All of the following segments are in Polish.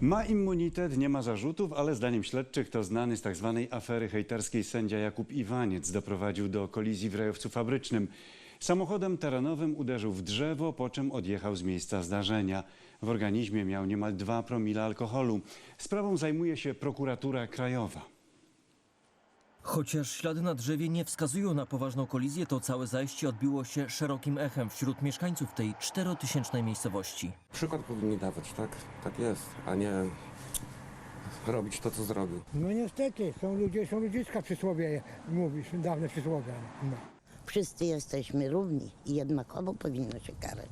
Ma immunitet, nie ma zarzutów, ale zdaniem śledczych to znany z tzw. afery hejterskiej sędzia Jakub Iwaniec doprowadził do kolizji w rejowcu fabrycznym. Samochodem terenowym uderzył w drzewo, po czym odjechał z miejsca zdarzenia. W organizmie miał niemal 2 promile alkoholu. Sprawą zajmuje się prokuratura krajowa. Chociaż ślady na drzewie nie wskazują na poważną kolizję, to całe zajście odbiło się szerokim echem wśród mieszkańców tej czterotysięcznej miejscowości. Przykład powinni dawać, tak? Tak jest, a nie robić to, co zrobił. No niestety, są ludzie, są ludziska przysłowie, mówisz, dawne przysłowie. No. Wszyscy jesteśmy równi i jednakowo powinno się karać.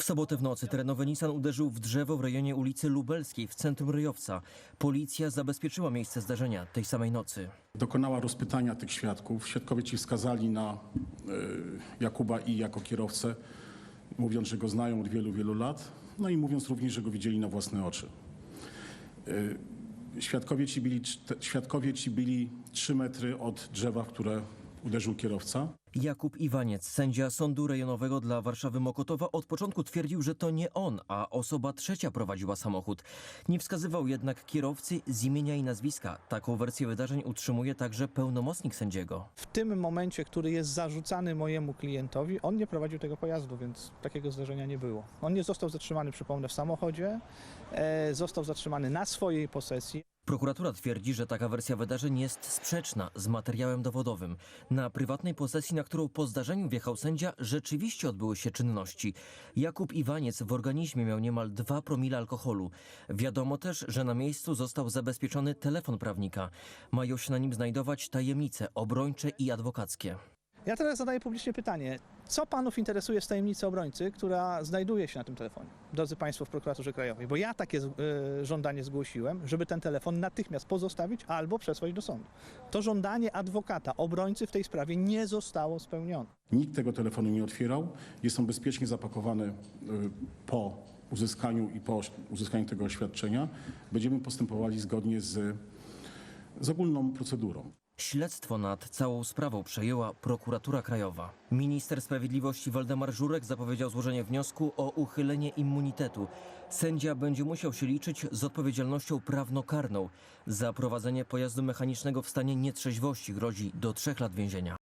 W sobotę w nocy terenowy Nissan uderzył w drzewo w rejonie ulicy Lubelskiej w centrum Ryjowca. Policja zabezpieczyła miejsce zdarzenia tej samej nocy. Dokonała rozpytania tych świadków. Świadkowie ci wskazali na e, Jakuba I jako kierowcę, mówiąc, że go znają od wielu, wielu lat, no i mówiąc również, że go widzieli na własne oczy. E, Świadkowie ci byli, czte- świadkowie ci byli 3 metry od drzewa, w które uderzył kierowca. Jakub Iwaniec, sędzia Sądu Rejonowego dla Warszawy Mokotowa, od początku twierdził, że to nie on, a osoba trzecia prowadziła samochód. Nie wskazywał jednak kierowcy z imienia i nazwiska. Taką wersję wydarzeń utrzymuje także pełnomocnik sędziego. w tym momencie, który jest zarzucany mojemu klientowi, on nie prowadził tego pojazdu, więc takiego zdarzenia nie było. On nie został zatrzymany, przypomnę, w samochodzie, e, został zatrzymany na swojej posesji. Prokuratura twierdzi, że taka wersja wydarzeń jest sprzeczna z materiałem dowodowym. Na prywatnej posesji, na którą po zdarzeniu wjechał sędzia, rzeczywiście odbyły się czynności. Jakub Iwaniec w organizmie miał niemal 2 promile alkoholu. Wiadomo też, że na miejscu został zabezpieczony telefon prawnika. Mają się na nim znajdować tajemnice obrończe i adwokackie. Ja teraz zadaję publicznie pytanie, co panów interesuje z tajemnicy obrońcy, która znajduje się na tym telefonie, drodzy państwo w prokuraturze krajowej? Bo ja takie e, żądanie zgłosiłem, żeby ten telefon natychmiast pozostawić albo przesłać do sądu. To żądanie adwokata, obrońcy w tej sprawie nie zostało spełnione. Nikt tego telefonu nie otwierał. Jest on bezpiecznie zapakowany y, po uzyskaniu i po uzyskaniu tego oświadczenia. Będziemy postępowali zgodnie z, z ogólną procedurą. Śledztwo nad całą sprawą przejęła prokuratura krajowa. Minister Sprawiedliwości Waldemar Żurek zapowiedział złożenie wniosku o uchylenie immunitetu. Sędzia będzie musiał się liczyć z odpowiedzialnością prawnokarną. Za prowadzenie pojazdu mechanicznego w stanie nietrzeźwości grozi do trzech lat więzienia.